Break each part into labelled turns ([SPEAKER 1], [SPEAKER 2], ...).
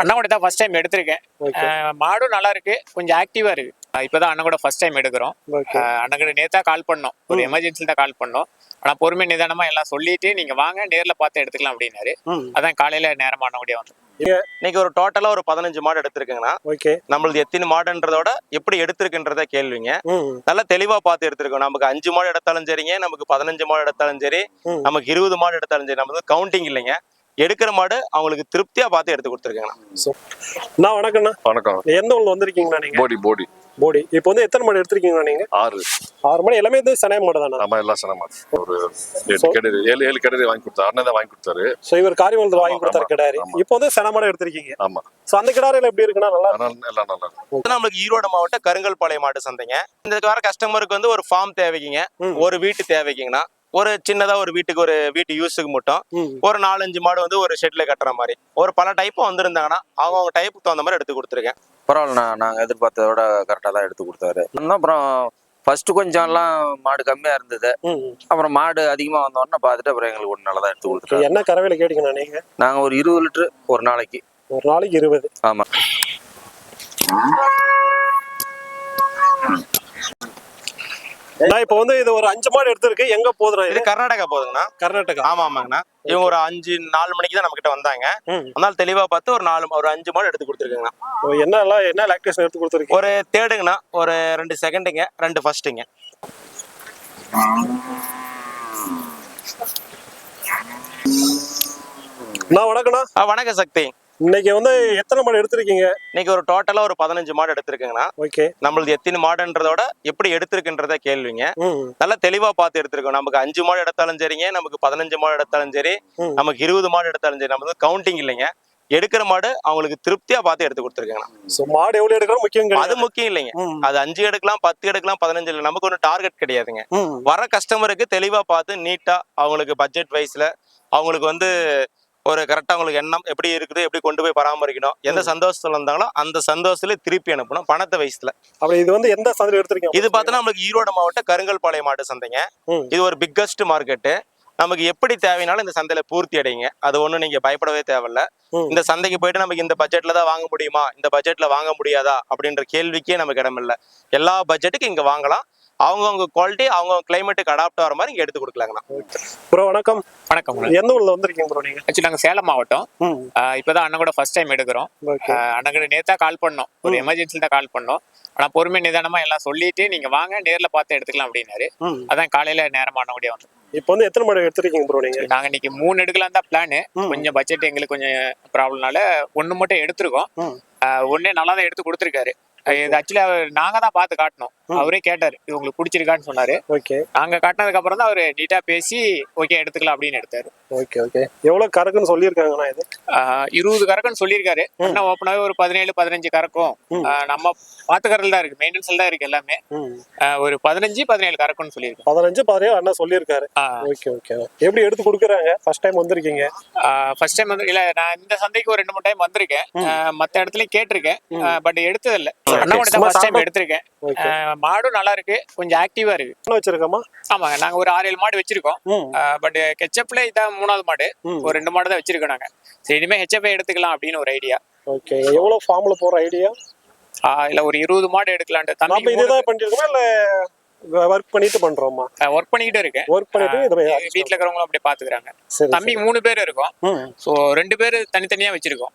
[SPEAKER 1] அண்ணா கூட தான் first time எடுத்திருக்கேன். மாடும் நல்லா இருக்கு. கொஞ்சம் ஆக்டிவா இருக்கு. இப்பதான் அண்ணன் கூட ஃபர்ஸ்ட் டைம் எடுக்கிறோம். அண்ணன் கூட நேத்தா கால் பண்ணோம். ஒரு எமர்ஜென்சில தான் கால் பண்ணோம். ஆனா பொறுமை நிதானமா எல்லாம் சொல்லிட்டு நீங்க வாங்க நேர்ல பார்த்து எடுத்துக்கலாம் அப்படின்னாரு. அதான் காலையில நேரமா அண்ணன் வந்து
[SPEAKER 2] இன்னைக்கு ஒரு டோட்டலா ஒரு பதினஞ்சு மாடு எடுத்திருக்குங்கண்ணா.
[SPEAKER 3] ஓகே
[SPEAKER 2] நம்மளது எத்தனை மாடுன்றதோட எப்படி எடுத்திருக்குன்றத கேள்விங்க. நல்லா தெளிவா பார்த்து எடுத்திருக்கோம். நமக்கு அஞ்சு மாடு எடுத்தாலும் சரிங்க நமக்கு பதினஞ்சு மாடு எடுத்தாலும் சரி. நமக்கு இருபது மாடு எடுத்தாலும் சரி நம்ம கவுண்டிங் இல்லைங்க. எடுக்கிற மாடு அவங்களுக்கு திருப்தியா பார்த்து எடுத்து கொடுத்துருக்கேங்கண்ணா
[SPEAKER 3] அண்ணா வணக்கம்ண்ணா.
[SPEAKER 4] வணக்கம்.
[SPEAKER 3] எந்த ஊர்ல வந்திருக்கீங்கண்ணா நீங்க?
[SPEAKER 4] போடி போடி.
[SPEAKER 3] போடி. இப்போ வந்து எத்தனை மாடு எடுத்திருக்கீங்கண்ணா நீங்க?
[SPEAKER 4] ஆறு.
[SPEAKER 3] ஆறு மணி எல்லாமே வந்து சனய மாடு தானா
[SPEAKER 4] நம்ம எல்லாம் சனமா ஒரு எட்டு கெடரி ஏழு ஏழு கெடரி வாங்கி கொடுத்தாரு. அண்ணன் தான் வாங்கி கொடுத்தாரு.
[SPEAKER 3] ஸோ இவர் காரியவளத்தில் வாங்கி
[SPEAKER 4] ஆமா,
[SPEAKER 3] கொடுத்தாரு
[SPEAKER 4] ஆமா,
[SPEAKER 3] கிடாரி.
[SPEAKER 4] ஆமா.
[SPEAKER 3] இப்போ வந்து சன மாடு எடுத்திருக்கீங்க.
[SPEAKER 4] ஆமா.
[SPEAKER 3] ஸோ அந்த கிடாரியில் எப்படி இருக்குண்ணா நல்லா
[SPEAKER 4] எல்லாம் நல்லா
[SPEAKER 2] நம்மளுக்கு ஈரோடு மாவட்ட கருங்கல்பாளையம் மாட்டு சந்தைங்க. இந்த வர கஸ்டமருக்கு வந்து ஒரு ஃபார்ம் தேவைக்குங்க. ஒரு வீட்டு தேவைக்குங்கண்ணா. ஒரு சின்னதா ஒரு வீட்டுக்கு ஒரு வீட்டு யூஸுக்கு மட்டும் ஒரு நாலஞ்சு மாடு வந்து ஒரு ஷெட்ல கட்டுற மாதிரி. ஒரு பல டைப்பும் வந்திருந்தாங்கன்னா அவங்கவுங்க டைப்புக்கு தகுந்த மாதிரி எடுத்து கொடுத்துருக்கேன்.
[SPEAKER 5] பரவாயில்லண்ணா நாங்கள் எதிர்பார்த்தத விட கரெக்டாக தான் எடுத்து கொடுத்தாரு. அப்புறம் ஃபர்ஸ்ட் கொஞ்சம்லாம் மாடு கம்மியாக இருந்தது. அப்புறம் மாடு அதிகமாக வந்தோடனே பார்த்துட்டு அப்புறம் எங்களுக்கு ஒரு நல்லதாக எடுத்து கொடுத்துட்டாரு.
[SPEAKER 3] என்ன கறவையில் கேட்டீங்கண்ணா நீங்க?
[SPEAKER 5] நாங்கள் ஒரு இருபது லிட்டரு ஒரு நாளைக்கு.
[SPEAKER 3] ஒரு நாளைக்கு இருபது.
[SPEAKER 5] ஆமாம்
[SPEAKER 3] நான் இப்போ வந்து இது ஒரு அஞ்சு மாடு எடுத்திருக்கு. எங்க போதுண்ணா
[SPEAKER 2] இது? கர்நாடகா போகுதுங்கண்ணா
[SPEAKER 3] கர்நாடகா.
[SPEAKER 2] ஆமா ஆமாங்கண்ணா. இவங்க ஒரு அஞ்சு நாலு மணிக்கு தான் நம்ம கிட்ட வந்தாங்க அதனால தெளிவா பார்த்து ஒரு நாலு ஒரு அஞ்சு மாடு எடுத்து கொடுத்துருக்கேங்கண்ணா.
[SPEAKER 3] இப்போ என்ன என்ன லாக்டேஷன் எடுத்து கொடுத்துருக்கீங்க?
[SPEAKER 2] ஒரு தேர்டுங்கண்ணா. ஒரு ரெண்டு செகண்டுங்க. ரெண்டு ஃபர்ஸ்ட்டுங்க
[SPEAKER 3] நான் வணக்கம்ண்ணா.
[SPEAKER 2] வணக்கம் சக்தி.
[SPEAKER 3] இன்னைக்கு வந்து எத்தனை மாடு எடுத்திருக்கீங்க?
[SPEAKER 2] இன்னைக்கு ஒரு டோட்டலா ஒரு பதினஞ்சு மாடு எடுத்திருக்குங்கண்ணா.
[SPEAKER 3] ஓகே.
[SPEAKER 2] நம்மளது எத்தனை மாடுன்றதோட எப்படி எடுத்திருக்குன்றத கேள்விங்க. நல்லா தெளிவா பார்த்து எடுத்திருக்கோம். நமக்கு அஞ்சு மாடு எடுத்தாலும் சரிங்க நமக்கு பதினஞ்சு மாடு எடுத்தாலும் சரி. நமக்கு இருபது மாடு எடுத்தாலும் சரி நம்ம கவுண்டிங் இல்லைங்க. எடுக்கிற மாடு அவங்களுக்கு திருப்தியா பார்த்து எடுத்து கொடுத்துருக்கேங்கண்ணா.
[SPEAKER 3] ஸோ மாடு எவ்வளோ எடுக்கணும்? முக்கியம்
[SPEAKER 2] அது முக்கியம் இல்லைங்க. அது அஞ்சு எடுக்கலாம் பத்து எடுக்கலாம் பதினஞ்சு இல்லை நமக்கு ஒன்றும் டார்கெட் கிடையாதுங்க. வர கஸ்டமருக்கு தெளிவா பார்த்து நீட்டா அவங்களுக்கு பட்ஜெட் வைஸ்ல அவங்களுக்கு வந்து ஒரு கரெக்டா அவங்களுக்கு எண்ணம் எப்படி இருக்குது எப்படி கொண்டு போய் பராமரிக்கணும் எந்த சந்தோஷத்துல இருந்தாங்களோ அந்த சந்தோஷத்துல திருப்பி அனுப்பணும். பணத்தை வயசுல
[SPEAKER 3] அப்படி இது வந்து எந்த சந்தையில் எடுத்திருக்கீங்க?
[SPEAKER 2] இது பார்த்தோன்னா நம்மளுக்கு ஈரோடு மாவட்ட கருங்கல்பாளையம் மாட்டு சந்தைங்க. இது ஒரு பிக்கஸ்ட் மார்க்கெட்டு நமக்கு எப்படி தேவைனாலும் இந்த சந்தையில பூர்த்தி அடையுங்க. அது ஒண்ணும் நீங்க பயப்படவே தேவையில்ல. இந்த சந்தைக்கு போயிட்டு நமக்கு இந்த பட்ஜெட்ல தான் வாங்க முடியுமா? இந்த பட்ஜெட்ல வாங்க முடியாதா? அப்படின்ற கேள்விக்கே நமக்கு இடம் இல்ல எல்லா பட்ஜெட்டுக்கும் இங்க வாங்கலாம். அவங்கவுங்க குவாலிட்டி அவங்கவுங்க கிளைமேட்டுக்கு அடாப்ட் ஆகிற மாதிரி இங்க எடுத்து கொடுக்கலாங்கண்ணா.
[SPEAKER 3] ப்ரோ வணக்கம்.
[SPEAKER 1] வணக்கம்
[SPEAKER 3] எந்த ஊர்ல வந்திருக்கீங்க ப்ரோ நீங்க?
[SPEAKER 1] ஆக்சுவலி நாங்க சேலம் மாவட்டம். இப்பதான் அண்ணன் கூட ஃபர்ஸ்ட் டைம் எடுக்கிறோம். அண்ணன் கூட நேத்தா கால் பண்ணோம். ஒரு எமர்ஜென்சில தான் கால் பண்ணோம். ஆனா பொறுமை நிதானமா எல்லாம் சொல்லிட்டு நீங்க வாங்க நேர்ல பார்த்து எடுத்துக்கலாம் அப்படின்னாரு. அதான் காலையில நேரமா கூடயே வந்து.
[SPEAKER 3] இப்போ வந்து எத்தனை மாடு எடுத்திருக்கீங்க ப்ரோ நீங்க?
[SPEAKER 1] நாங்க இன்னைக்கு மூணு எடுக்கலாம் தான் பிளான். கொஞ்சம் பட்ஜெட் எங்களுக்கு கொஞ்சம் ப்ராப்ளம்னால ஒண்ணு மட்டும் எடுத்திருக்கோம். ஒண்ணே நல்லா தான் எடுத்து கொடுத்துருக்காரு. இது ஆக்சுவலி அவர் நாங்க தான் பார்த்து காட்டணும். அவரே கேட்டாரு இது உங்களுக்கு பிடிச்சிருக்கான்னு சொன்னாரு.
[SPEAKER 3] ஓகே.
[SPEAKER 1] நாங்க காட்டினதுக்கு அப்புறம் தான் அவர் நீட்டா பேசி ஓகே எடுத்துக்கலாம் அப்படின்னு எடுத்தாரு.
[SPEAKER 3] Okay okay. எவ்வளவு கறக்குன்னு சொல்லியிருக்காங்கண்ணா இது?
[SPEAKER 1] இருபது கறக்குன்னு சொல்லியிருக்காரு. இன்னும் ஓப்பனாவே ஒரு பதினேழு பதினஞ்சு கறக்கும். நம்ம பாத்துக்கறதுல தான் இருக்கு. மெயின்டெனன்ஸ்ல தான் இருக்கு எல்லாமே. ஒரு பதினஞ்சு பதினேழு கறக்கும்னு சொல்லியிருக்கோம்
[SPEAKER 3] பதினஞ்சு பதினேழு அண்ணா சொல்லியிருக்காரு. Okay okay. எப்படி எடுத்து கொடுக்குறாங்க? ஃபர்ஸ்ட் டைம் வந்திருக்கீங்க.
[SPEAKER 1] ஃபர்ஸ்ட் டைம் வந்து இல்ல நான் இந்த சந்தைக்கு ஒரு ரெண்டு மூணு டைம் வந்திருக்கேன். மத்த இடத்துலயும் கேட்டிருக்கேன். பட் எடுத்தது இல்ல
[SPEAKER 3] Okay.
[SPEAKER 1] அண்ணா கூட தான்
[SPEAKER 3] சும்மா
[SPEAKER 1] ஃபர்ஸ்ட் டைம் எடுத்திருக்கேன். மாடும் நல்லா இருக்கு. கொஞ்சம் ஆக்டிவா இருக்கு.
[SPEAKER 3] வச்சிருக்கோமா?
[SPEAKER 1] ஆமாங்க. நாங்க ஒரு ஆறு ஏழு மாடு வச்சிருக்கோம். பட் கெச்சப்ல இதான் மூணாவது மாடு. ஒரு ரெண்டு மாடு தான் வச்சிருக்கோம் நாங்க. சரி இனிமே ஹெச்எஃப் எடுத்துக்கலாம் அப்படின்னு ஒரு ஐடியா
[SPEAKER 3] ஓகே. எவ்வளவு ஃபார்ம்ல போற ஐடியா
[SPEAKER 1] இல்ல ஒரு இருபது மாடு எடுக்கலான்ட்டு.
[SPEAKER 3] நம்ம
[SPEAKER 1] தம்பி
[SPEAKER 3] இதுதான் பண்ணிருக்கோமா? இல்ல ஒர்க் பண்ணிட்டு பண்றோமா?
[SPEAKER 1] ஒர்க் பண்ணிக்கிட்டு இருக்கேன்
[SPEAKER 3] ஒர்க் பண்ணிட்டு
[SPEAKER 1] வீட்ல இருக்கிறவங்களும் அப்படியே பாத்துக்கிறாங்க. தம்பிக்கு மூணு பேர் இருக்கோம். ஸோ ரெண்டு பேர் தனித்தனியா வச்சிருக்கோம்.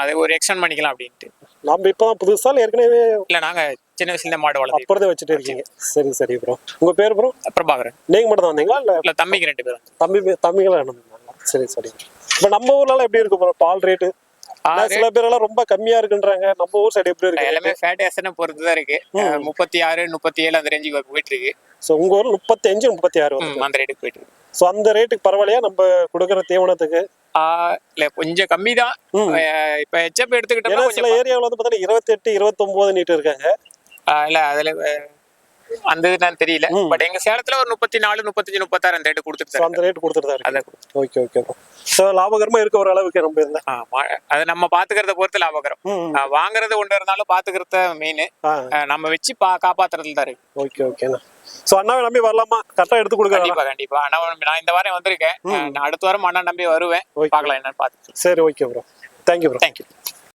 [SPEAKER 1] அதை ஒரு எக்ஸ்டெண்ட் பண்ணிக்கலாம் அப்படின்ட்டு.
[SPEAKER 3] நம்ம இப்பதான் புதுசா ஏற்கனவே
[SPEAKER 1] இல்ல நாங்க சின்ன வயசுல மாடு வளர்த்து
[SPEAKER 3] அப்புறதே வச்சுட்டு இருக்கீங்க. சரி சரி ப்ரோ உங்க பேர் ப்ரோ
[SPEAKER 1] பிரபாகரன்.
[SPEAKER 3] நீங்க மட்டும் தான் வந்தீங்களா? இல்ல
[SPEAKER 1] தம்பிக்கு ரெண்டு பேரும்.
[SPEAKER 3] தம்பி பண்ணாங்க சரி சரி. இப்ப நம்ம ஊர்ல எப்படி இருக்கு bro? பால் ரேட்டு சில பேர் எல்லாம் ரொம்ப கம்மியா இருக்குன்றாங்க. நம்ம ஊர் சைடு எப்படி இருக்கு?
[SPEAKER 1] எல்லாமே ஃபேட் எஸ்என் பொறுத்து தான் இருக்கு. முப்பத்தி ஆறு முப்பத்தி ஏழு அந்த ரேஞ்சுக்கு போயிட்டு இருக்கு
[SPEAKER 3] ஸோ உங்க ஊர்ல முப்பத்தி அஞ்சு முப்பத்தி ஆறு
[SPEAKER 1] அந்த ரேட்டுக்கு போயிட்டு இருக்கு
[SPEAKER 3] ஸோ அந்த ரேட்டுக்கு பரவாயில்லையா? நம்ம கொடுக்குற தீவனத்துக்கு?
[SPEAKER 1] இல்ல கொஞ்சம் கம்மி தான். இப்ப ஹெச்எப் எடுத்துக்கிட்டோம்னா
[SPEAKER 3] ஏன்னா சில ஏரியாவில் வந்து பார்த்தீங்கன்னா இருபத்தெட்டு இருபத்தொம்போது நீட்டு இருக்காங்க.
[SPEAKER 1] இல்ல அதுல அந்த இது நான் தெரியல. பட் எங்க சேலத்துல ஒரு முப்பத்தி நாலு முப்பத்தஞ்சு முப்பத்தாறு அந்த ரேட்டு கொடுத்துட்டு
[SPEAKER 3] அந்த ரேட் கொடுத்துட்டு தான் ஓகே ஓகே ஸோ லாபகரமா இருக்க ஒரு அளவுக்கு நம்ம இருந்தா?
[SPEAKER 1] ஆமா அது நம்ம பாத்துக்கிறத பொறுத்து லாபகரம். வாங்குறது ஒன்று இருந்தாலும் பாத்துக்கிறத மெயின் நம்ம வச்சு பா காப்பாத்துறதுல தான் இருக்கு.
[SPEAKER 3] ஓகே ஓகேண்ணா ஸோ அண்ணாவை நம்பி வரலாமா? கரெக்டாக எடுத்து கொடுக்குறேன்
[SPEAKER 1] கண்டிப்பா கண்டிப்பா. ஆனா நான் இந்த வாரம் வந்திருக்கேன். நான் அடுத்த வாரம் அண்ணா நம்பி வருவேன்.
[SPEAKER 3] ஓகே
[SPEAKER 1] பார்க்கலாம் என்னன்னு பார்த்து
[SPEAKER 3] சரி okay bro thank you bro
[SPEAKER 1] thank you.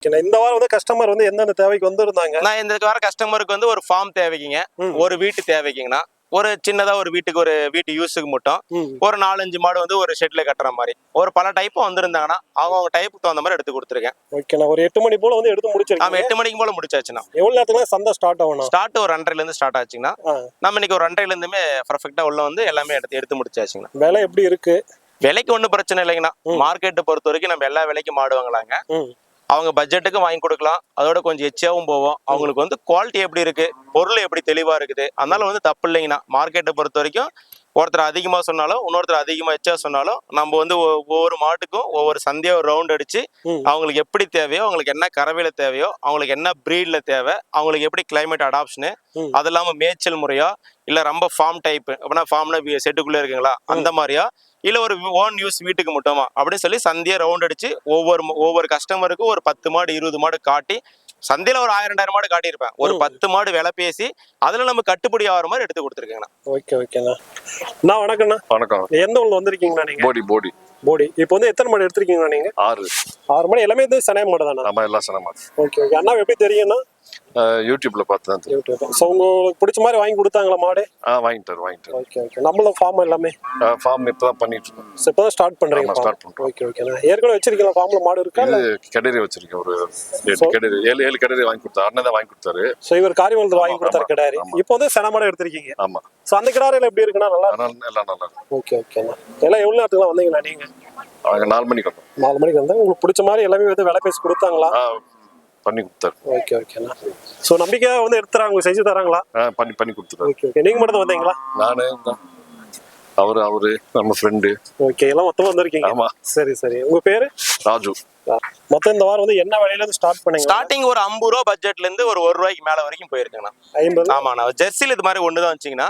[SPEAKER 3] இந்த வாரம் வந்து கஸ்டமர் வந்து எந்தெந்த தேவைக்கு வந்திருந்தாங்க?
[SPEAKER 2] நான் இந்த வர கஸ்டமருக்கு வந்து ஒரு ஃபார்ம் தேவைக்குங்க. ஒரு வீட்டு தேவைக்குங்கண்ணா. ஒரு சின்னதா ஒரு வீட்டுக்கு ஒரு வீட்டு யூஸுக்கு மட்டும். ஒரு நாலஞ்சு மாடு வந்து ஒரு ஷெட்ல கட்டுற மாதிரி. ஒரு பல டைப்பும் வந்திருந்தாங்கன்னா அவங்க டைப்புக்கு தகுந்த மாதிரி எடுத்து கொடுத்துருக்கேன்.
[SPEAKER 3] ஓகேண்ணா ஒரு எட்டு மணி போல வந்து எடுத்து
[SPEAKER 2] நாம
[SPEAKER 3] முடிச்சிருக்கீங்க
[SPEAKER 2] எட்டு மணிக்கு போல முடிச்சாச்சுண்ணா.
[SPEAKER 3] எவ்வளவு நேரத்துல சந்தை ஸ்டார்ட் ஆகணும்
[SPEAKER 2] ஸ்டார்ட் ஒரு ரெண்டரைல இருந்து ஸ்டார்ட் ஆச்சுங்கன்னா. நம்ம இன்னைக்கு ஒரு ரெண்டரைல இருந்துமே பர்ஃபெக்டா உள்ள வந்து எல்லாமே எடுத்து எடுத்து முடிச்சாச்சுங்கண்ணா.
[SPEAKER 3] விலை எப்படி இருக்கு?
[SPEAKER 2] விலைக்கு ஒன்றும் பிரச்சனை இல்லைங்கண்ணா. மார்க்கெட்டை பொறுத்த வரைக்கும் நம்ம எல்லா விலைக்கும் மாடு வாங்கலாங்க. அவங்க பட்ஜெட்டுக்கு வாங்கி கொடுக்கலாம். அதோட கொஞ்சம் எச்சியாகவும் போவோம். அவங்களுக்கு வந்து குவாலிட்டி எப்படி இருக்குது பொருள் எப்படி தெளிவாக இருக்குது? அதனால வந்து தப்பு இல்லைங்கண்ணா. மார்க்கெட்டை பொறுத்த வரைக்கும் ஒருத்தர் அதிகமா சொன்னாலும் இன்னொருத்தர் அதிகமா எச்சா சொன்னாலும் நம்ம வந்து ஒவ்வொரு மாட்டுக்கும் ஒவ்வொரு சந்தையா ஒரு ரவுண்ட் அடிச்சு. அவங்களுக்கு எப்படி தேவையோ அவங்களுக்கு என்ன கறவையில தேவையோ அவங்களுக்கு என்ன ப்ரீட்ல தேவை அவங்களுக்கு எப்படி கிளைமேட் அடாப்ஷனு. அது இல்லாம மேய்ச்சல் முறையா இல்ல ரொம்ப ஃபார்ம் டைப் அப்படின்னா ஃபார்ம்னா செட்டுக்குள்ள இருக்குங்களா அந்த மாதிரியா இல்ல ஒரு ஓன் யூஸ் வீட்டுக்கு மட்டுமா அப்படின்னு சொல்லி சந்தையை ரவுண்ட் அடிச்சு ஒவ்வொரு ஒவ்வொரு கஸ்டமருக்கும் ஒரு பத்து மாடு இருபது மாடு காட்டி சந்தையில ஒரு ஆயிரம் ரெண்டாயிரம் மாடு காட்டியிருப்பேன். ஒரு. பத்து மாடு விலை பேசி அதுல நம்ம கட்டுப்படி ஆகிற மாதிரி எடுத்து கொடுத்துருக்கேங்கண்ணா.
[SPEAKER 3] ஓகே ஓகேண்ணா. அண்ணா வணக்கம்ண்ணா.
[SPEAKER 4] வணக்கம்.
[SPEAKER 3] எந்த ஊர்ல வந்திருக்கீங்கண்ணா நீங்க?
[SPEAKER 4] போடி போடி.
[SPEAKER 3] போடி. இப்போ வந்து எத்தனை மாடு எடுத்திருக்கீங்கண்ணா நீங்க?
[SPEAKER 4] ஆறு.
[SPEAKER 3] ஆறு மணி எல்லாமே வந்து சனே மாடு தானே
[SPEAKER 4] நம்ம எல்லாம் சினிமா
[SPEAKER 3] ஓகே ஓகே. அண்ணா எப்படி தெரியும்ண்ணா?
[SPEAKER 4] யூடியூப்ல பார்த்து தான் தெரியும்.
[SPEAKER 3] ஸோ உங்களுக்கு பிடிச்ச மாதிரி வாங்கி கொடுத்தாங்களா மாடு?
[SPEAKER 4] ஆ வாங்கிட்டாரு வாங்கிட்டாரு.
[SPEAKER 3] ஓகே ஓகே நம்மளும் ஃபார்ம் எல்லாமே.
[SPEAKER 4] ஃபார்ம் இப்போ தான் பண்ணிட்டு இருக்கோம்
[SPEAKER 3] இப்போ தான் ஸ்டார்ட்
[SPEAKER 4] ஆமா, start பண்றோம்.
[SPEAKER 3] ஓகே ஓகேண்ணா ஏற்கனவே வச்சிருக்கீங்களா ஃபார்ம்ல மாடு இருக்கா?
[SPEAKER 4] கெடரி வச்சிருக்கேன் ஒரு எட்டு கெடரி ஏழு ஏழு கெடரி வாங்கி கொடுத்தாரு. அண்ணன் தான் வாங்கி கொடுத்தாரு.
[SPEAKER 3] ஸோ இவர் காரியவளத்தில் வாங்கி கொடுத்தாரு கிடாரி. இப்போ வந்து சென மாடு எடுத்திருக்கீங்க.
[SPEAKER 4] ஆமா.
[SPEAKER 3] ஸோ அந்த கிடாரியில் எப்படி இருக்குண்ணா நல்லா
[SPEAKER 4] எல்லாம் நல்லா இருக்கு.
[SPEAKER 3] ஓகே ஓகேண்ணா எல்லாம் எவ்வளோ நேரத்துக்குலாம் வந்தீங்கண்ணா நீங்க?
[SPEAKER 4] நாலு மணிக்கு வந்தோம்.
[SPEAKER 3] நாலு மணிக்கு வந்தா உங்களுக்கு பிடிச்ச மாதிரி எல்லாமே வந்து விலை பேசி கொடுத்தாங்களா?
[SPEAKER 4] பண்ணி கொடுத்தாரு.
[SPEAKER 3] ஓகே ஓகேண்ணா ஸோ நம்பிக்கையாக வந்து எடுத்துறாங்க செஞ்சு தராங்களா?
[SPEAKER 4] பண்ணி பண்ணி கொடுத்துட்டாரு.
[SPEAKER 3] ஓகே ஓகே நீங்க மட்டும் தான் வந்தீங்களா?
[SPEAKER 4] நானு தான் அவரு அவரு நம்ம ஃப்ரெண்டு
[SPEAKER 3] ஓகே எல்லாம் மொத்தமா வந்திருக்கீங்க?
[SPEAKER 4] ஆமா.
[SPEAKER 3] சரி சரி. உங்க பேரு?
[SPEAKER 4] ராஜு.
[SPEAKER 3] மொத்தம் இந்த வாரம் வந்து என்ன விலையில இருந்து ஸ்டார்ட் பண்ணீங்க?
[SPEAKER 2] ஸ்டார்டிங் ஒரு ஐம்பது ரூபா பட்ஜெட்ல இருந்து ஒரு ஒரு ரூபாய்க்கு மேல வரைக்கும் போயிருக்குங்கண்ணா
[SPEAKER 3] ஐம்பது?
[SPEAKER 2] ஆமாண்ணா. ஜெர்சியில் இது மாதிரி ஒன்று தான் வச்சிங்கன்னா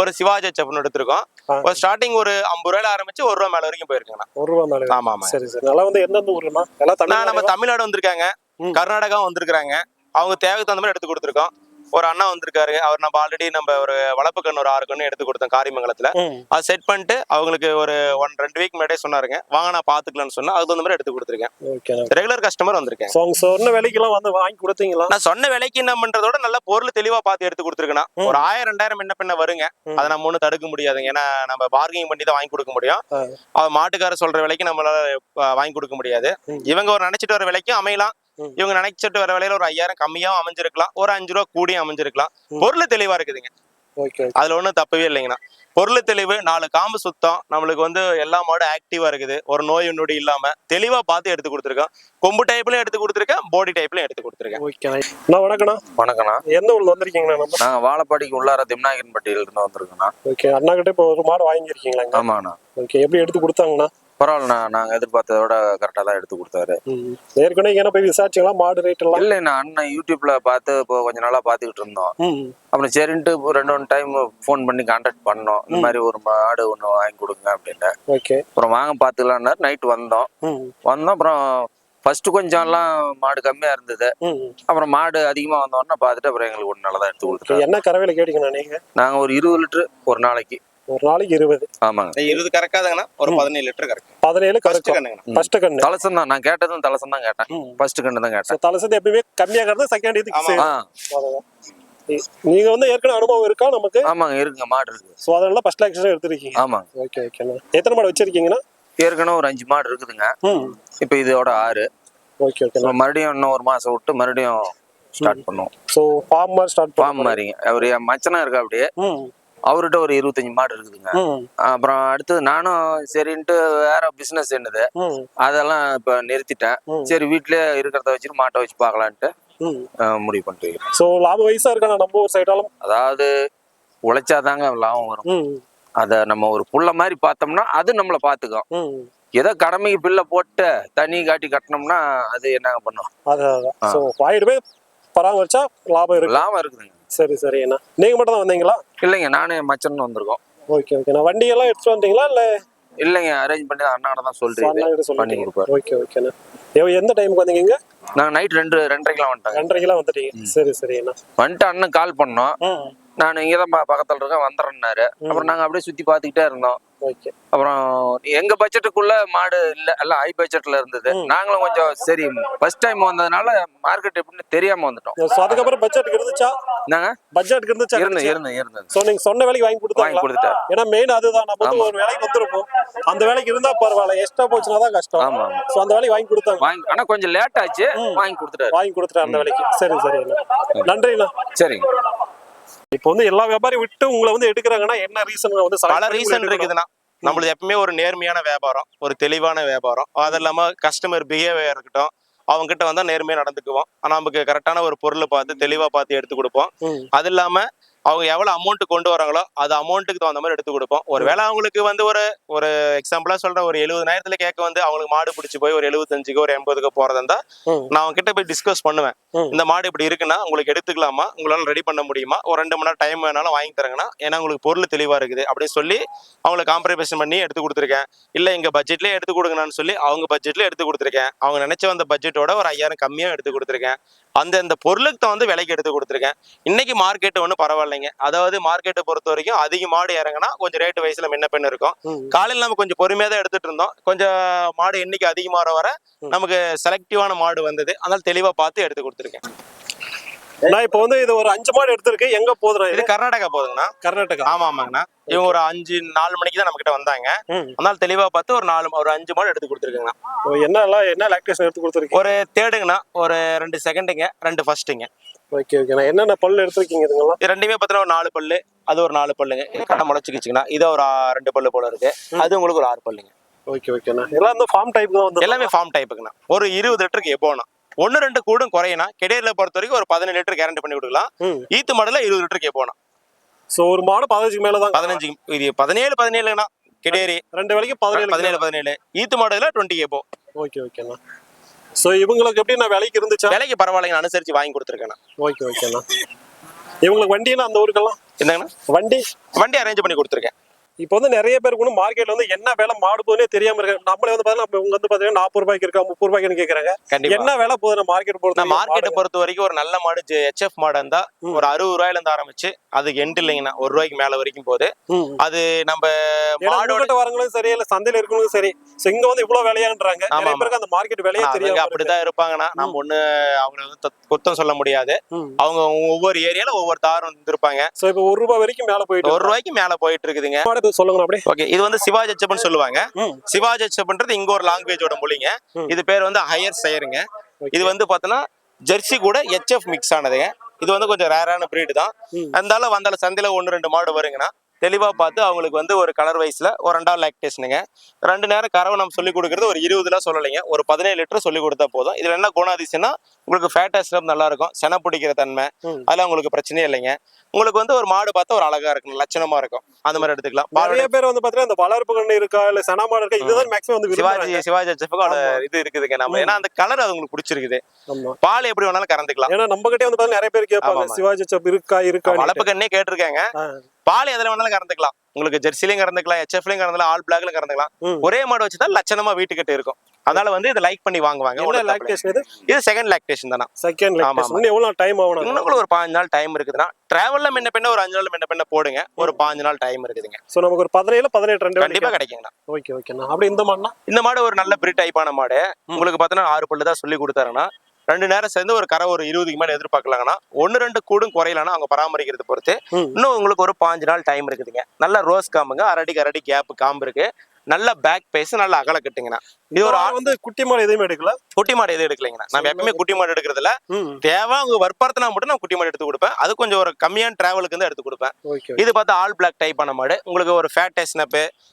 [SPEAKER 2] ஒரு சிவாஜி செப்பன் எடுத்திருக்கோம். ஒரு ஸ்டார்டிங் ஒரு ஐம்பது ரூபாயில ஆரம்பிச்சு ஒரு ரூபா மேல வரைக்கும் போயிருக்குங்கண்ணா
[SPEAKER 3] ஒரு ரூபா மேலே.
[SPEAKER 2] ஆமா ஆமா
[SPEAKER 3] சரி சரி. நல்லா வந்து எந்தெந்த ஊருண்ணா? எல்லாம்
[SPEAKER 2] நான் நம்ம
[SPEAKER 3] தமிழ்
[SPEAKER 2] தமிழ்நாடு வந்திருக்காங்க. கர்நாடகா வந்திருக்காங்க அவங்க தேவைக்கு தகுந்த மாதிரி எடுத்து கொடுத்துருக்கோம். ஒரு அண்ணா வந்திருக்காரு. அவர் நம்ம ஆல்ரெடி நம்ம ஒரு வளர்ப்பு கண்ணு ஒரு ஆறு கண்ணு எடுத்து கொடுத்தோம் காரிமங்கலத்துல.
[SPEAKER 3] ம்.
[SPEAKER 2] அதை செட் பண்ணிட்டு அவங்களுக்கு ஒரு ஒன் ரெண்டு வீக் முன்னாடியே சொன்னாருங்க. வாங்க நான் பாத்துக்கலாம்னு சொன்னா அதுக்கு மாதிரி எடுத்து கொடுத்துருக்கேன். ரெகுலர் கஸ்டமர் வந்திருக்கேன்.
[SPEAKER 3] அவங்க சொன்ன விலைக்கெல்லாம் வந்து வாங்கி கொடுத்தீங்களா?
[SPEAKER 2] நான் சொன்ன விலைக்கு என்ன பண்றதோட நல்ல பொருள் தெளிவா பார்த்து எடுத்து கொடுத்துருக்கேன். ஒரு ஆயிரம் ரெண்டாயிரம் என்ன பண்ண வருங்க. அதை நம்ம ஒன்றும் தடுக்க முடியாதுங்க ஏன்னா நம்ம பார்கிங் பண்ணி தான் வாங்கி கொடுக்க முடியும்.
[SPEAKER 3] ஆ.
[SPEAKER 2] அவ மாட்டுக்காரர் சொல்ற விலைக்கு நம்மளால வாங்கி கொடுக்க முடியாது. இவங்க ஒரு நினைச்சிட்டு வர விலைக்கும் அமையலாம். இவங்க நினைச்சிட்டு வர விலையில ஒரு ஐயாயிரம் கம்மியாவும் அமைஞ்சிருக்கலாம். ஒரு அஞ்சு ரூபா கூடியும் அமைஞ்சிருக்கலாம். பொருள் தெளிவா இருக்குதுங்க.
[SPEAKER 3] ஓகே
[SPEAKER 2] அதுல ஒன்றும் தப்பவே இல்லைங்கண்ணா. பொருள் தெளிவு நாலு காம்பு சுத்தம். நம்மளுக்கு வந்து எல்லா மாடும் ஆக்டிவா இருக்குது. ஒரு நோய் நொடி இல்லாம தெளிவா பார்த்து எடுத்து கொடுத்துருக்கோம். கொம்பு டைப்லயும் எடுத்து கொடுத்துருக்கேன். பாடி டைப்லயும் எடுத்து கொடுத்துருக்கேன்.
[SPEAKER 3] ஓகேண்ணா வணக்கண்ணா
[SPEAKER 5] வணக்கண்ணா
[SPEAKER 3] எந்த ஊர்ல வந்திருக்கீங்கண்ணா நம்ம?
[SPEAKER 5] நாங்க வாழப்பாடிக்கு உள்ளார திம்னாகின்பட்டியில இருந்து வந்திருக்கோண்ணா.
[SPEAKER 3] ஓகே அண்ணா கிட்ட இப்போ ஒரு மாடு வாங்கியிருக்கீங்களாங்க?
[SPEAKER 5] ஆமாண்ணா.
[SPEAKER 3] ஓகே எப்படி எடுத்து கொடுத்தாங்கண்ணா?
[SPEAKER 5] பரவாயில்லண்ணா நாங்க எதிர்பார்த்ததை விட கரெக்டா தான் எடுத்து கொடுத்தாரு.
[SPEAKER 3] ஏற்கனவே ஏன்னா போய் விசாரிச்சிங்களா? மாடு ரேட் எல்லாம்?
[SPEAKER 5] இல்லைண்ணா அண்ணன் யூடியூப்ல பார்த்து இப்போ கொஞ்ச நாளா பார்த்துக்கிட்டு இருந்தோம். அப்புறம் சரின்ட்டு ரெண்டு ஒன்று டைம் ஃபோன் பண்ணி கான்டாக்ட் பண்ணோம். இந்த மாதிரி ஒரு மாடு ஒன்று வாங்கி கொடுங்க அப்படின்னு
[SPEAKER 3] ஓகே.
[SPEAKER 5] அப்புறம் வாங்க பார்த்துக்கலான்னாரு. நைட்டு வந்தோம். வந்தோம் அப்புறம் ஃபர்ஸ்ட் கொஞ்சம்லாம் மாடு கம்மியா இருந்தது. அப்புறம் மாடு அதிகமா வந்தோடனே பார்த்துட்டு அப்புறம் எங்களுக்கு ஒன்று நல்லதா எடுத்து கொடுத்துட்டாரு.
[SPEAKER 3] என்ன கறவையில கேட்டீங்கண்ணா நீங்க?
[SPEAKER 5] நாங்க ஒரு இருபது லிட்டரு ஒரு நாளைக்கு.
[SPEAKER 3] ஒரு நாளைக்கு இருபது.
[SPEAKER 5] ஆமாங்க.
[SPEAKER 2] இருபது கறக்காதுங்கண்ணா. ஒரு பதினேழு லிட்டர் கறக்கும்
[SPEAKER 3] பதினேழு கறக்கும். ஃபர்ஸ்ட் கண்ணு.
[SPEAKER 5] தலசம் தான். நான் கேட்டதும் தலசம் தான் கேட்டேன்.
[SPEAKER 3] ம்.
[SPEAKER 5] ஃபர்ஸ்ட் கண்டு தான் கேட்டேன்.
[SPEAKER 3] தலசத்து எப்பயுமே கம்மியாக கறந்து செகண்ட் இதுக்கு
[SPEAKER 2] ஆமா.
[SPEAKER 3] நீ- நீங்க வந்து ஏற்கனவே அனுபவம் இருக்கா நமக்கு?
[SPEAKER 5] ஆமாங்க இருக்குங்க. மாடு இருக்கு.
[SPEAKER 3] ஸோ அதனால ஃபர்ஸ்ட் லேக்ஷன் எடுத்திருக்கீங்க.
[SPEAKER 5] ஆமாங்க.
[SPEAKER 3] ஓகே ஓகேண்ணா எத்தனை மாடு வச்சிருக்கீங்கண்ணா?
[SPEAKER 5] ஏற்கனவே ஒரு அஞ்சு மாடு இருக்குதுங்க.
[SPEAKER 3] ம்.
[SPEAKER 5] இப்போ இதோட ஆறு.
[SPEAKER 3] ஓகே
[SPEAKER 5] அப்புறம் மறுபடியும் இன்னும் ஒரு மாசம் விட்டு மறுபடியும் ஸ்டார்ட் பண்ணுவோம்.
[SPEAKER 3] ஸோ ஃபார்ம் மாதிரி ஸ்டார்ட்
[SPEAKER 5] ஃபார்ம் மாதிரிங்க. அவர் என் மச்சனா இருக்கா அப்படியே
[SPEAKER 3] ம்.
[SPEAKER 5] அவர்கிட்ட ஒரு இருபத்தஞ்சு மாடு இருக்குதுங்க. அப்புறம் அடுத்தது நானும் சரின்ட்டு வேற பிசினஸ் என்னது அதெல்லாம் இப்போ நிறுத்திட்டேன். சரி வீட்டிலே இருக்கிறத வச்சுட்டு மாட்டை வச்சு அஹ், முடிவு பண்ணிட்டு.
[SPEAKER 3] ஸோ லாப வயசா இருக்காண்ணா நம்ம ஊர் சைடாலும்
[SPEAKER 5] அதாவது உழைச்சாதாங்க லாபம் வரும். அதை நம்ம ஒரு புள்ள மாதிரி பார்த்தோம்னா அது நம்மளை பார்த்துக்கும்
[SPEAKER 3] ம்.
[SPEAKER 5] ஏதோ கடமைக்கு பில்லை போட்டு தண்ணி காட்டி கட்டினோம்னா அது என்னங்க பண்ணும்?
[SPEAKER 3] அதான் ஸோ பராமரிச்சா லாபம் இருக்கு.
[SPEAKER 5] லாபம் இருக்குதுங்க.
[SPEAKER 3] சரி சரி அண்ணா. நீங்க மட்டும் தான் வந்தீங்களா?
[SPEAKER 5] இல்லைங்க நானே மச்சன் வந்திருக்கோம்.
[SPEAKER 3] Okay okay. நான் வண்டி எல்லாம் எடுத்துட்டு வந்தீங்களா இல்ல?
[SPEAKER 5] இல்லைங்க அரேஞ்ச் பண்ணி அண்ணாட தான் சொல்றீங்க பண்ணி கொடுப்பாரு.
[SPEAKER 3] ஓகே ஓகேண்ணா எந்த டைமுக்கு வந்தீங்க
[SPEAKER 5] நாங்கள் நைட் ரெண்டு ரெண்டரைக்கெலாம் வந்துட்டாங்க
[SPEAKER 3] ரெண்டரைக்கெல்லாம் வந்துட்டீங்க. சரி சரி அண்ணா.
[SPEAKER 5] வந்துட்டு அண்ணன் கால் பண்ணோம். நான் இங்கே தான் பக்கத்தில் இருக்கேன் வந்துடுறேன்னாரு அப்புறம் நாங்கள் அப்படியே சுற்றி பார்த்துக்கிட்டே இருந்தோம்.
[SPEAKER 3] ஓகே.
[SPEAKER 5] அப்புறம் எங்க பட்ஜெட்டுக்குள்ள மாடு இல்ல எல்லாம் ஹை பட்ஜெட்ல இருந்தது. நாங்களும் கொஞ்சம் சரி ஃபர்ஸ்ட் டைம் வந்ததுனால மார்க்கெட் எப்படின்னு தெரியாம வந்துட்டோம்.
[SPEAKER 3] ஸோ அதுக்கப்புறம் பட்ஜெட்டுக்கு இருந்துச்சா?
[SPEAKER 5] என்னங்க?
[SPEAKER 3] பட்ஜெட்டுக்கு இருந்துச்சா?
[SPEAKER 5] இருந்து இருந்து இருந்தது
[SPEAKER 3] ஸோ நீங்க சொன்ன வேலைக்கு வாங்கி
[SPEAKER 5] வாங்கி
[SPEAKER 3] கொடுத்தாங்களா
[SPEAKER 5] கொடுத்துட்டாரு.
[SPEAKER 3] ஏன்னா மெயின் அதுதான். நம்ம வந்து. ஒரு வேலைக்கு வந்திருப்போம் அந்த வேலைக்கு இருந்தா பரவாயில்ல. எக்ஸ்ட்ரா போச்சுன்னா தான் கஷ்டம்.
[SPEAKER 5] ஆமா
[SPEAKER 3] ஸோ அந்த வேலைக்கு வாங்கி கொடுத்தாங்க.
[SPEAKER 5] வாங்கி ஆனா கொஞ்சம் லேட் ஆச்சு. வாங்கி கொடுத்துட்டாரு.
[SPEAKER 3] வாங்கி கொடுத்துட்டாரு அந்த வேலைக்கு. சரி சரி. நன்றிண்ணா.
[SPEAKER 5] சரிங்க.
[SPEAKER 3] இப்போ வந்து எல்லா வியாபாரியும் விட்டு உங்களை வந்து எடுக்கிறாங்கன்னா என்ன ரீசன் வந்து
[SPEAKER 2] பல ரீசன்? இருக்குதுன்னா நம்மளுக்கு எப்பவுமே ஒரு நேர்மையான வியாபாரம் ஒரு தெளிவான வியாபாரம். அது இல்லாம கஸ்டமர் பிஹேவியர் இருக்கட்டும் அவங்க கிட்ட வந்தா நேர்மையா நடந்துக்குவோம். ஆனா நமக்கு கரெக்டான ஒரு பொருளை பார்த்து தெளிவா பார்த்து எடுத்து கொடுப்போம். அது இல்லாம அவங்க எவ்வளவு அமௌண்ட் கொண்டு வராங்களோ அது அமௌண்ட்டுக்கு தகுந்த மாதிரி எடுத்து கொடுப்போம். ஒருவேளை அவங்களுக்கு வந்து ஒரு ஒரு எக்ஸாம்பிளா சொல்றேன். ஒரு எழுபதாயிரத்துல கேட்க வந்து அவங்களுக்கு மாடு பிடிச்சி போய் ஒரு எழுபத்தஞ்சுக்கு ஒரு எண்பதுக்கு போறதா இருந்தா
[SPEAKER 3] ம்.
[SPEAKER 2] நான் அவங்க கிட்ட போய் டிஸ்கஸ் பண்ணுவேன். இந்த மாடு இப்படி இருக்குன்னா உங்களுக்கு எடுத்துக்கலாமா? உங்களால ரெடி பண்ண முடியுமா? ஒரு ரெண்டு மணி நேரம் டைம் வேணாலும் வாங்கி தரங்கன்னா ஏன்னா உங்களுக்கு பொருள் தெளிவா இருக்குது அப்படின்னு சொல்லி அவங்களை காம்ப்ரமைஸ் பண்ணி எடுத்து கொடுத்துருக்கேன். இல்ல எங்க பட்ஜெட்லயே எடுத்து கொடுங்கன்னு சொல்லி அவங்க பட்ஜெட்ல எடுத்து கொடுத்துருக்கேன். அவங்க நினைச்ச வந்த பட்ஜெட்டோட ஒரு ஐயாயிரம் கம்மியா எடுத்து கொடுத்துருக்கேன். அந்த அந்த பொருளுக்கு தகுந்த விலைக்கு எடுத்து கொடுத்துருக்கேன். இன்னைக்கு மார்க்கெட் ஒன்றும் பரவாயில்லைங்க. அதாவது மார்க்கெட்டை பொறுத்த வரைக்கும் அதிக மாடு இறங்கினா கொஞ்சம் ரேட்டு வயசுல முன்ன பின்ன இருக்கும். காலையில் நம்ம கொஞ்சம் பொறுமையாக தான் எடுத்துட்டு இருந்தோம். கொஞ்சம் மாடு எண்ணிக்கை அதிகமாக வர. நமக்கு செலக்டிவான மாடு வந்தது. அதனால தெளிவா பார்த்து எடுத்து கொடுத்துருக்கேன்.
[SPEAKER 3] நான் இப்போ வந்து இது ஒரு அஞ்சு மாடு எடுத்திருக்கு. எங்க போதுறேன்
[SPEAKER 2] இது? கர்நாடகா போதுங்கண்ணா
[SPEAKER 3] கர்நாடகா.
[SPEAKER 2] ஆமா ஆமாங்கண்ணா. இவங்க ஒரு அஞ்சு நாலு மணிக்கு தான் நம்ம கிட்ட வந்தாங்க. அதனால தெளிவா பார்த்து ஒரு நாலு ஒரு அஞ்சு மாடு எடுத்து கொடுத்துருக்கேங்கண்ணா.
[SPEAKER 3] என்ன என்ன லாக்டேஷன் எடுத்து கொடுத்துருக்கீங்க?
[SPEAKER 2] ஒரு தேர்டுங்கண்ணா. ஒரு ரெண்டு செகண்டுங்க ரெண்டு ஃபர்ஸ்ட்டுங்க
[SPEAKER 3] ஓகே ஓகே நான் என்னென்ன பல்லு எடுத்திருக்கீங்க இதுங்கெல்லாம்?
[SPEAKER 2] இது ரெண்டுமே பார்த்தீங்கன்னா ஒரு நாலு பல்லு அது ஒரு நாலு பல்லுங்க. கடை முளைச்சிக்கிச்சுங்கண்ணா. இது ஒரு ரெண்டு பல்லு போல இருக்கு. அது உங்களுக்கு ஒரு ஆறு பல்லுங்க.
[SPEAKER 3] ஓகே ஓகேண்ணா எல்லாம் ஃபார்ம் டைப் தான் வந்து
[SPEAKER 2] எல்லாமே ஃபார்ம் டைப்புக்குண்ணா ஒரு இருபது லிட்டருக்கு எப்போனா ஒன்று ரெண்டு கூடும் குறையனா கிடையில பொறுத்த வரைக்கும் ஒரு பதினேழு லிட்டர் கேரண்டி பண்ணி கொடுக்கலாம். ஈத்து மாடல இருபது லிட்டருக்கு எப்போனா
[SPEAKER 3] ஸோ ஒரு மாடு பதினஞ்சுக்கு மேல தான்
[SPEAKER 2] பதினஞ்சு இது பதினேழு பதினேழுங்கண்ணா கிடையேரி
[SPEAKER 3] ரெண்டு வேலைக்கு பதினேழு
[SPEAKER 2] பதினேழு பதினேழு. ஈத்து மாடல டுவெண்ட்டி எப்போ
[SPEAKER 3] ஓகே ஓகேண்ணா ஸோ இவங்களுக்கு எப்படி நான் வேலைக்கு இருந்துச்சா?
[SPEAKER 2] விலைக்கு பரவாயில்லைங்க அனுசரிச்சு வாங்கி கொடுத்துருக்கேண்ணா
[SPEAKER 3] ஓகே ஓகேண்ணா இவங்களுக்கு வண்டினா அந்த ஊருக்கெல்லாம்?
[SPEAKER 2] என்னங்கண்ணா?
[SPEAKER 3] வண்டி?
[SPEAKER 2] வண்டி அரேஞ்ச் பண்ணி கொடுத்துருக்கேன்.
[SPEAKER 3] இப்போ வந்து நிறைய பேருக்கு வந்து மார்க்கெட்ல வந்து என்ன வேலை மாடு போகுதுன்னே தெரியாம இருக்கு நம்மளே வந்து பாத்தீங்கன்னா இவங்க வந்து பாத்தீங்கன்னா நாற்பது ரூபாய்க்கு இருக்கா முப்பது ரூபாய்க்குன்னு கேக்குறாங்க. என்ன வேலை போகுது? மார்க்கெட் பொறுத்த
[SPEAKER 2] நான் மார்க்கெட்டை பொறுத்த வரைக்கும் ஒரு நல்ல மாடு ஹெச்எஃப் மாடு இருந்தா. ஒரு அறுபது ரூபாயில இருந்து ஆரம்பிச்சு அதுக்கு எண்டு இல்லைங்கண்ணா ஒரு ரூபாய்க்கு மேல வரைக்கும் போகுது. அது நம்ம மாடோட
[SPEAKER 3] வரவங்களும் சரி இல்ல சந்தையில இருக்கவங்களும் சரி இங்க வந்து இவ்வளவு விலையான்றாங்க. நிறைய. பேருக்கு அந்த மார்க்கெட் விலையே தெரியாம.
[SPEAKER 2] அப்படிதான் இருப்பாங்கண்ணா நம்ம ஒண்ணு அவங்கள வந்து தத்- குத்தம் சொல்ல முடியாது. அவங்க ஒவ்வொரு ஏரியால ஒவ்வொரு தாரம் இருப்பாங்க
[SPEAKER 3] இப்போ ஒரு ரூபாய் வரைக்கும் மேல போயிட்டு
[SPEAKER 2] ஒரு ரூபாய்க்கு மேல போயிட்டு இருக்குதுங்க.
[SPEAKER 3] மாடு சொல்லுங்க அப்படியே
[SPEAKER 2] ஓகே இது வந்து சிவாஜி அச்சப்னு சொல்லுவாங்க. சிவாஜி அச்சப்ன்றது இங்க ஒரு லாங்குவேஜோட மொழிங்க. இது பேர் வந்து ஹையர் சயருங்க. இது வந்து பார்த்தோன்னா ஜெர்சி கூட ஹெச்எஃப் மிக்ஸ் ஆனதுங்க இது வந்து கொஞ்சம் ரேரான பிரீடு தான். இருந்தாலும் வந்தாலும் சந்தையில ஒன்று ரெண்டு மாடு வருங்கண்ணா தெளிவா பார்த்து அவங்களுக்கு வந்து ஒரு கலர் வைஸ்ல ஒரு ரெண்டாவது லாக்டேஷனுங்க ரெண்டு நேரம் கறவை நம்ம சொல்லி கொடுக்கறது ஒரு இருபதுல சொல்லலைங்க. ஒரு பதினேழு லிட்டர் சொல்லி கொடுத்தா போதும். இதுல என்ன குணாதிசயம்னா உங்களுக்கு ஃபேட்டஸ் நல்லா இருக்கும் சென பிடிக்கிற தன்மை. அதெல்லாம் உங்களுக்கு பிரச்சனையே இல்லைங்க. உங்களுக்கு வந்து ஒரு மாடு பார்த்தா ஒரு அழகா இருக்கும் லட்சணமா இருக்கும். அந்த மாதிரி எடுத்துக்கலாம்.
[SPEAKER 3] நிறைய பேர் வந்து பாத்தீங்கன்னா இந்த வளர்ப்பு கண்ணு இருக்கா இல்ல சனா மாடு இருக்கா இதுதான் மேக்ஸிமம் வந்து
[SPEAKER 2] சிவாஜி சிவாஜி அச்சப்புக்கு. இது இருக்குதுங்க நம்ம. ஏன்னா அந்த கலர் அது உங்களுக்கு பிடிச்சிருக்குது. பால் எப்படி வேணாலும் கறந்துக்கலாம்.
[SPEAKER 3] ஏன்னா நம்ம கிட்டே வந்து பாத்தீங்கன்னா நிறைய பேர் கேட்பாங்க. சிவாஜி சப் இருக்கா இருக்கா
[SPEAKER 2] வளர்ப்பு கண்ணே கேட்டிருக்காங்க. பால் எதுல வேணாலும் கறந்துக்கலாம். உங்களுக்கு ஜெர்சிலையும் கறந்துக்கலாம் ஹெச்எஃப்லையும் கறந்துக்கலாம் ஆல் பிளாக்லையும் கறந்துக்கலாம். ஒரே மாடு வச்சுதான் லட்சணமா வீட்டுக்கிட்ட இருக்கும். அதனால வந்து இதை லைக் பண்ணி வாங்குவாங்க.
[SPEAKER 3] லாக்டேஷன் இது?
[SPEAKER 2] செகண்ட் லாக்டேஷன் தானே.
[SPEAKER 3] செகண்ட்
[SPEAKER 2] ஆமா,
[SPEAKER 3] எவ்வளவு டைம் ஆகணும்
[SPEAKER 2] இன்னும் ஒரு பாஞ்சு நாள் டைம் இருக்குதுன்னா டிராவல்ல முன்ன பின்ன ஒரு அஞ்சு நாள் முன்ன பின்ன போடுங்க. ஒரு பாஞ்சு நாள் டைம் இருக்குதுங்க.
[SPEAKER 3] சோ நமக்கு ஒரு பதினேழு பதினெட்டு ரெண்டு
[SPEAKER 2] கண்டிப்பா கிடைக்குங்கண்ணா.
[SPEAKER 3] ஓகே ஓகேண்ணா அப்படி இந்த மாடுனா?
[SPEAKER 2] இந்த மாடு ஒரு நல்ல பிரி டைப்பான மாடு. உங்களுக்கு பார்த்தோன்னா ஆறு பல்லு தான் சொல்லி கொடுத்தாருன்னா ரெண்டு நேரம் சேர்ந்து ஒரு கரை ஒரு இருபதுக்கு மேல எதிர்பார்க்கலாங்கன்னா ஒன்னு ரெண்டு கூடும் குறையலன்னா அவங்க பராமரிக்கிறத பொறுத்து. இன்னும் உங்களுக்கு ஒரு பாஞ்சு நாள் டைம் இருக்குதுங்க. நல்ல ரோஸ் காம்புங்க அரடிக்கு அரடி கேப் காம்பு இருக்கு. நல்ல பேக் பேஸ் நல்ல அகல கட்டுங்கண்ணா. இது ஒரு
[SPEAKER 3] வந்து குட்டி மாடு எதுவுமே எடுக்கல.
[SPEAKER 2] குட்டி மாடு எதுவும் எடுக்கலைங்கண்ணா. நம்ம எப்பவுமே குட்டி மாடு எடுக்கிறதுல தேவை அவங்க மட்டும் நான் குட்டி மாடு எடுத்து கொடுப்பேன். அது கொஞ்சம் ஒரு கம்மியான டிராவலுக்கு வந்து எடுத்து கொடுப்பேன். இது பார்த்தா ஆல் பிளாக் டைப்பான மாடு. உங்களுக்கு ஒரு ஃபேட்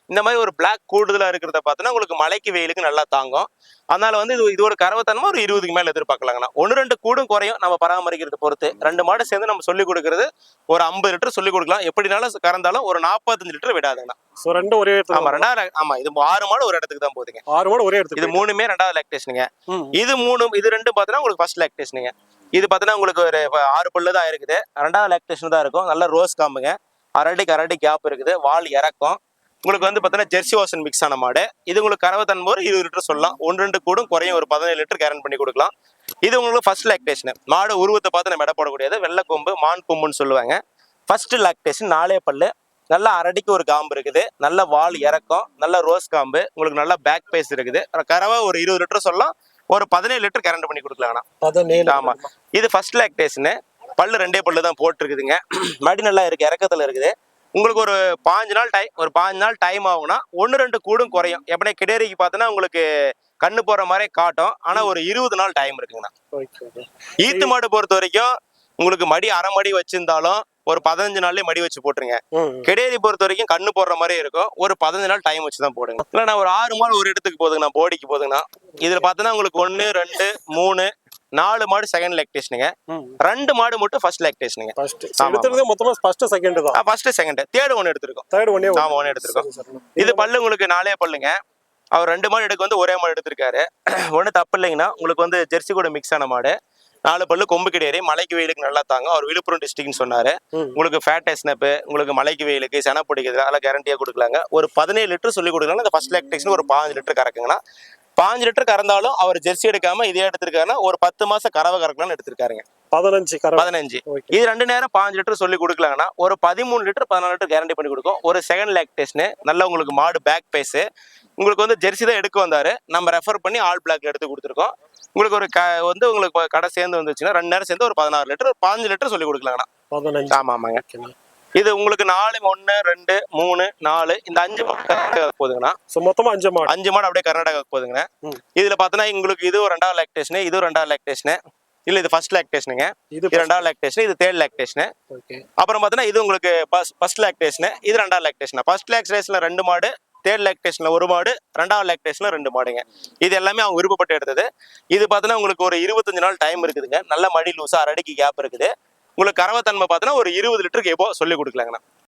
[SPEAKER 2] இந்த மாதிரி ஒரு பிளாக் கூடுதலா இருக்கிறத பார்த்தோன்னா உங்களுக்கு மலைக்கு வெயிலுக்கு நல்லா தாங்கும். அதனால வந்து இது இது ஒரு கறவைத்தனமா ஒரு இருபதுக்கு மேல எதிர்பார்க்கலாங்கண்ணா. ஒன்று ரெண்டு கூடும் குறையும். நம்ம பராமரிக்கிறத பொறுத்து. ரெண்டு மாடு சேர்ந்து நம்ம சொல்லி கொடுக்கறது ஒரு ஐம்பது லிட்டர் சொல்லி கொடுக்கலாம். எப்படினாலும் கறந்தாலும் ஒரு நாற்பத்தஞ்சு லிட்டர் விடாதுங்கண்ணா.
[SPEAKER 3] ரெண்டும் ஒரே
[SPEAKER 2] ஆமா இது ஆறு மாடு ஒரு இடத்துக்கு தான் போகுதுங்க.
[SPEAKER 3] ஆறு மாடு ஒரே இடத்துல
[SPEAKER 2] இது மூணுமே ரெண்டாவது லாக்டேஷனுங்க. இது மூணு இது ரெண்டு பார்த்தோன்னா உங்களுக்கு ஃபர்ஸ்ட் லாக்டேஷனுங்க இது பார்த்தோன்னா உங்களுக்கு ஒரு ஆறு பல்லு தான் இருக்குது. ரெண்டாவது லாக்டேஷன் தான் இருக்கும். நல்ல ரோஸ் காம்புங்க. அரடிக்கு அரடி கேப் இருக்குது. வால் இறக்கும். உங்களுக்கு வந்து பார்த்தீங்கன்னா ஜெர்சி வாசன் மிக்ஸ் ஆன மாடு. இது உங்களுக்கு ஒரு இருபது லிட்டர் சொல்லலாம். ஒன்று ரெண்டு கூடும் குறையும். ஒரு பதினேழு லிட்டர் கேரண்ட் பண்ணி கொடுக்கலாம். இது உங்களுக்கு ஃபர்ஸ்ட் லாக்டேஷன் மாடு உருவத்தை பார்த்து நம்ம எடை போடக்கூடியது. வெள்ளை கொம்பு மான் கொம்புன்னு சொல்லுவாங்க. ஃபர்ஸ்ட் லாக்டேஷன் நாலே பல்லு. நல்ல அரடிக்கு ஒரு காம்பு இருக்குது. நல்ல வால் இறக்கம். நல்ல ரோஸ் காம்பு. உங்களுக்கு நல்ல பேக் பேஸ் இருக்குது. கறவை ஒரு இருபது லிட்டர் சொல்லலாம். ஒரு பதினேழு லிட்டர் கரண்ட் பண்ணி கொடுக்கலாங்கண்ணா.
[SPEAKER 3] பதினேழு
[SPEAKER 2] ஆமா. இது ஃபர்ஸ்ட் லாக்டேஷனு பல்லு ரெண்டே பல்லு தான் போட்டிருக்குதுங்க. மடி நல்லா இருக்கு. இறக்கத்துல இருக்குது. உங்களுக்கு ஒரு பாஞ்சு நாள் டைம் ஒரு பாஞ்சு நாள் டைம் ஆகும்னா ஒன்று ரெண்டு கூடும் குறையும். எப்படின்னா கிடேரிக்கு பார்த்தோன்னா உங்களுக்கு கண்ணு போற மாதிரி காட்டும். ஆனா ஒரு இருபது நாள் டைம் இருக்குங்கண்ணா. ஈத்து மாடு பொறுத்த வரைக்கும் உங்களுக்கு மடி அரை மடி வச்சிருந்தாலும் ஒரு பதினஞ்சு நாள்லயே மடி வச்சு போட்டுருங்க. கிடேரி பொறுத்த வரைக்கும் கண்ணு போடுற மாதிரி இருக்கும். ஒரு பதினஞ்சு நாள் டைம் வச்சு தான் போடுங்க. இல்லைண்ணா ஒரு ஆறு மாடு ஒரு இடத்துக்கு போதுங்கண்ணா போடிக்கு போதுங்கண்ணா இதுல பார்த்தோன்னா உங்களுக்கு ஒன்று ரெண்டு மூணு நாலு மாடு செகண்ட் லாக்டேஷனுங்க ரெண்டு மாடு மட்டும் ஃபர்ஸ்ட் லாக்டேஷனுங்க.
[SPEAKER 3] எடுத்துறதே மொத்தமா ஃபர்ஸ்ட் செகண்ட் தான்.
[SPEAKER 2] ஃபர்ஸ்ட் செகண்ட் தேர்ட் ஒன்று எடுத்திருக்கோம்.
[SPEAKER 3] தேர்ட் ஒன்னே
[SPEAKER 2] ஆமா ஒன்று எடுத்திருக்கோம். இது பல்லு உங்களுக்கு நாலே பல்லுங்க. அவர் ரெண்டு மாடு எடுக்க வந்து ஒரே மாடு எடுத்திருக்காரு. ஒன்றும் தப்பு இல்லைங்கன்னா உங்களுக்கு வந்து ஜெர்சி கூட மிக்ஸ் ஆன மாடு. நாலு பல்லு கொம்பு கிடையாது. மலைக்கு வெயிலுக்கு நல்லா தாங்க அவர் விழுப்புரம் டிஸ்ட்ரிக்ட்னு சொன்னாரு. உங்களுக்கு ஃபேட் ஸ்னப்பு உங்களுக்கு மலைக்கு வெயிலுக்கு சென பிடிக்கிறது அதெல்லாம் கேரண்டியா கொடுக்கலாங்க. ஒரு பதினேழு லிட்டர் சொல்லி கொடுக்கலாம் இந்த ஃபர்ஸ்ட் லாக்டேஷன் ஒரு பாஞ்சு லிட்டர் கறக்குங்கண்ணா பாஞ்சு லிட்டர் கறந்தாலும் அவர் ஜெர்சி எடுக்காம இதே எடுத்திருக்காருன்னா ஒரு பத்து மாசம் கறவை கறக்கலாம்னு எடுத்திருக்காருங்க.
[SPEAKER 3] பதினஞ்சு
[SPEAKER 2] பதினஞ்சு. இது ரெண்டு நேரம் பாஞ்சு லிட்டர் சொல்லி கொடுக்கலாங்கன்னா ஒரு பதிமூணு லிட்டர் பதினாலு லிட்டர் கேரண்டி பண்ணி கொடுக்கும். ஒரு செகண்ட் லாக்டேஷனு நல்ல உங்களுக்கு மாடு பேக் பேஸு உங்களுக்கு வந்து ஜெர்சி தான் எடுக்க வந்தாரு. நம்ம ரெஃபர் பண்ணி ஆல் பிளாக்ல எடுத்து கொடுத்துருக்கோம். உங்களுக்கு ஒரு க வந்து உங்களுக்கு கடை சேர்ந்து வந்துச்சுன்னா ரெண்டு நேரம் சேர்ந்து ஒரு பதினாறு லிட்டர் ஒரு பாஞ்சு லிட்டர் சொல்லி கொடுக்கலாங்கண்ணா
[SPEAKER 3] பதினஞ்சு.
[SPEAKER 2] ஆமா ஆமாங்க இது உங்களுக்கு நாலு ஒன்று ரெண்டு மூணு நாலு இந்த அஞ்சு மாடு கர்நாடகாவுக்கு போகுதுங்கண்ணா.
[SPEAKER 3] ஸோ மொத்தமா அஞ்சு மாடு.
[SPEAKER 2] அஞ்சு மாடு அப்படியே கர்நாடகாவுக்கு போகுதுங்கண்ணா. இதுல பார்த்தோன்னா உங்களுக்கு இது ஒரு ரெண்டாவது லாக்டேஷனு இது ரெண்டாவது லாக்டேஷனு இல்ல இது ஃபர்ஸ்ட் லாக்டேஷனுங்க
[SPEAKER 3] இது
[SPEAKER 2] ரெண்டாவது லாக்டேஷன் இது தேர்ட் லாக்டேஷனு அப்புறம் பார்த்தீங்கன்னா இது உங்களுக்கு ஃபர்ஸ்ட் லாக்டேஷன் இது ரெண்டாவது லாக்டேஷன் ஃபர்ஸ்ட் லாக்டேஷன்ல ரெண்டு மாடு தேர்ட் லாக்டேஷன்ல ஒரு மாடு ரெண்டாவது லாக்டேஷன்ல ரெண்டு மாடுங்க. இது எல்லாமே அவங்க விருப்பப்பட்டு எடுத்தது. இது பார்த்தீங்கன்னா உங்களுக்கு ஒரு இருபத்தஞ்சு நாள் டைம் இருக்குதுங்க. நல்ல மடி லூஸா அரடிக்கு கேப் இருக்குது. உங்களுக்கு கறவைத்தன்மை பார்த்தீங்கன்னா ஒரு இருபது லிட்டருக்கு எப்போ சொல்லி கொடுக்கலாங்கண்ணா.